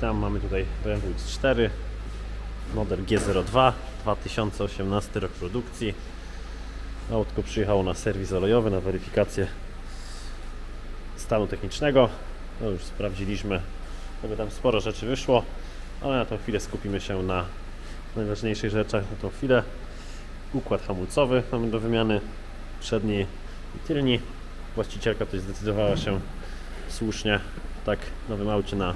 Witam, mamy tutaj BMW X4, model G02, 2018 rok produkcji. Autko przyjechało na serwis olejowy, na weryfikację stanu technicznego. No już sprawdziliśmy, żeby tam sporo rzeczy wyszło, ale na tą chwilę skupimy się na najważniejszych rzeczach. Na tą chwilę układ hamulcowy mamy do wymiany, przedni i tylni. Właścicielka tutaj zdecydowała się słusznie, tak w nowym aucie na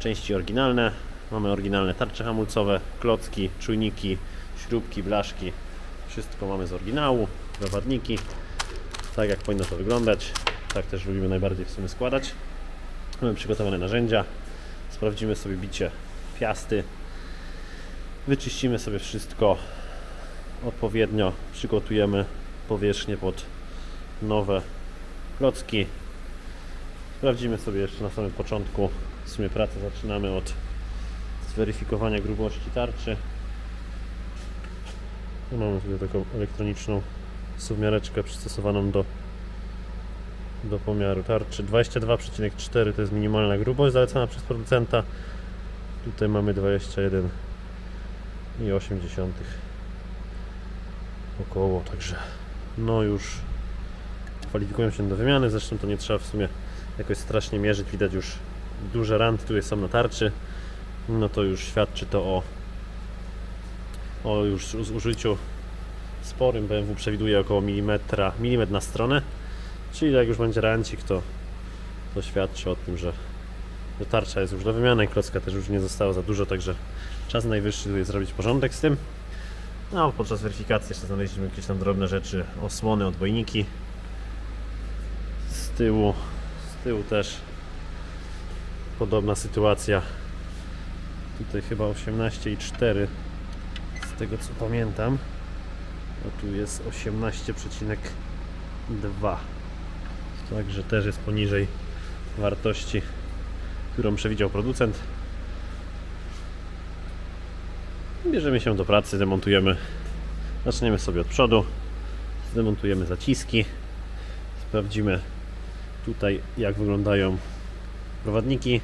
części oryginalne. Mamy oryginalne tarcze hamulcowe, klocki, czujniki, śrubki, blaszki. Wszystko mamy z oryginału, prowadniki. Tak jak powinno to wyglądać. Tak też lubimy najbardziej w sumie składać. Mamy przygotowane narzędzia. Sprawdzimy sobie bicie piasty. Wyczyścimy sobie wszystko odpowiednio. Przygotujemy powierzchnię pod nowe klocki. Sprawdzimy sobie jeszcze na samym początku. W sumie pracę zaczynamy od zweryfikowania grubości tarczy. Tu mamy sobie taką elektroniczną suwmiareczkę przystosowaną do, do pomiaru tarczy. 22,4 to jest minimalna grubość zalecana przez producenta. Tutaj mamy 21,8 około, także no już kwalifikują się do wymiany. Zresztą to nie trzeba w sumie jakoś strasznie mierzyć. Widać już duże ranty tutaj są na tarczy. No to już świadczy to o, o już zużyciu sporym. BMW przewiduje około milimetra, milimetr na stronę. Czyli jak już będzie rancik, to, to świadczy o tym, że, że tarcza jest już do wymiany. Klocka też już nie zostało za dużo, także czas najwyższy tutaj zrobić porządek z tym. No, podczas weryfikacji jeszcze znaleźliśmy jakieś tam drobne rzeczy, osłony, odbojniki. Z tyłu, z tyłu też podobna sytuacja. Tutaj chyba 18,4 z tego co pamiętam. A tu jest 18,2. Także też jest poniżej wartości, którą przewidział producent. Bierzemy się do pracy, demontujemy. Zaczniemy sobie od przodu. Zdemontujemy zaciski. Sprawdzimy tutaj jak wyglądają prowadniki.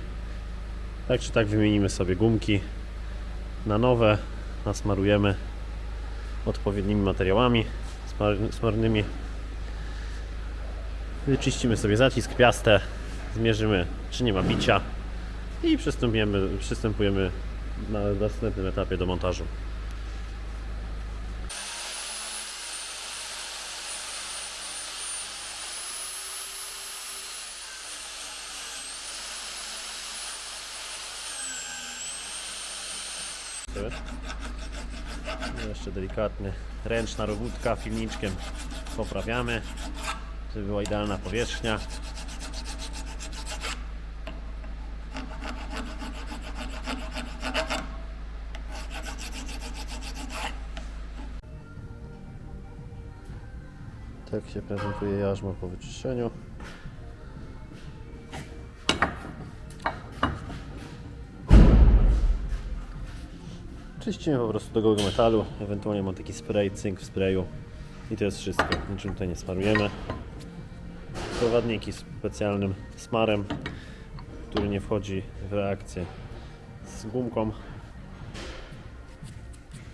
Tak czy tak wymienimy sobie gumki na nowe, nasmarujemy odpowiednimi materiałami smar smarnymi. Wyczyścimy sobie zacisk, piastę, zmierzymy czy nie ma bicia i przystępujemy, przystępujemy na następnym etapie do montażu. Jeszcze delikatny, ręczna robótka filniczkiem poprawiamy, żeby była idealna powierzchnia. Tak się prezentuje jarzmo po wyczyszczeniu. Czyścimy po prostu do gołego metalu, ewentualnie mam taki spray, cynk w sprayu i to jest wszystko, niczym tutaj nie smarujemy. Prowadniki specjalnym smarem, który nie wchodzi w reakcję z gumką.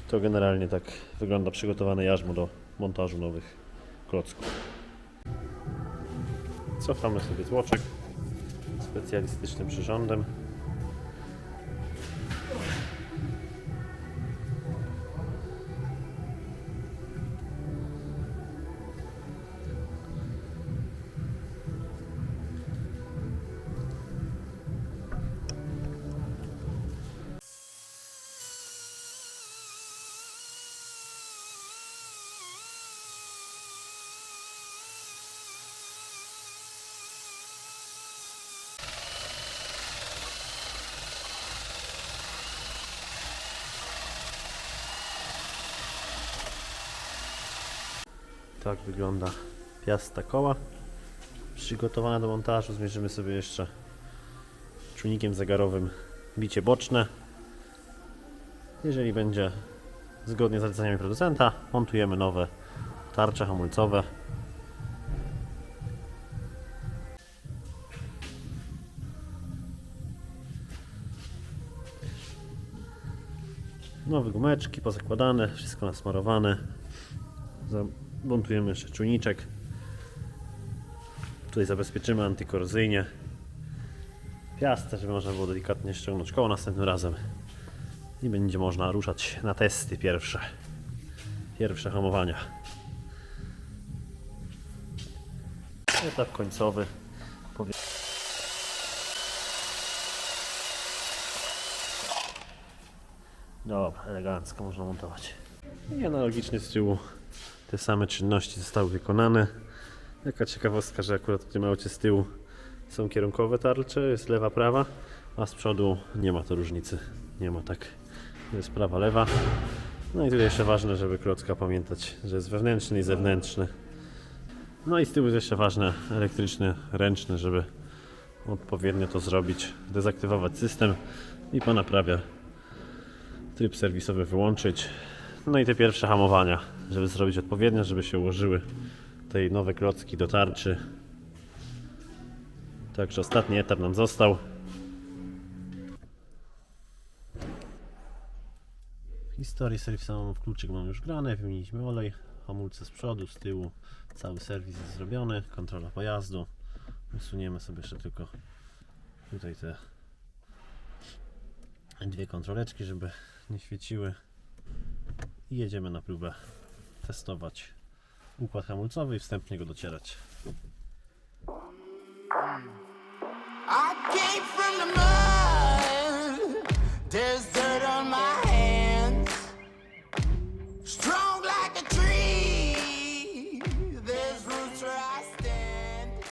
To generalnie tak wygląda przygotowane jarzmo do montażu nowych klocków. Cofamy sobie tłoczek specjalistycznym przyrządem. Tak wygląda piasta koła. Przygotowana do montażu. Zmierzymy sobie jeszcze czujnikiem zegarowym bicie boczne. Jeżeli będzie zgodnie z zaleceniami producenta, montujemy nowe tarcze hamulcowe. Nowe gumeczki pozakładane, wszystko nasmarowane. Zamontujemy jeszcze czujniczek. Tutaj zabezpieczymy antykorozyjnie. Piastę, żeby można było delikatnie ściągnąć koło następnym razem. I będzie można ruszać na testy pierwsze. Pierwsze hamowania. Etap końcowy. Dobra, elegancko można montować. I analogicznie z tyłu te same czynności zostały wykonane. Jaka ciekawostka, że akurat w tym aucie z tyłu są kierunkowe tarcze, jest lewa, prawa, a z przodu nie ma to różnicy. Nie ma tak. Jest prawa, lewa. No i tutaj jeszcze ważne, żeby klocka pamiętać, że jest wewnętrzny i zewnętrzny. No i z tyłu jest jeszcze ważne, elektryczny, ręczny, żeby odpowiednio to zrobić, dezaktywować system i po naprawie tryb serwisowy wyłączyć. No i te pierwsze hamowania, żeby zrobić odpowiednio, żeby się ułożyły tej nowe klocki do tarczy. Także ostatni etap nam został. Historię serwisową w kluczyk mam już grane, wymieniliśmy olej, hamulce z przodu, z tyłu, cały serwis jest zrobiony, kontrola pojazdu. Usuniemy sobie jeszcze tylko tutaj te dwie kontroleczki, żeby nie świeciły i jedziemy na próbę testować układ hamulcowy i wstępnie go docierać. I came from the moon.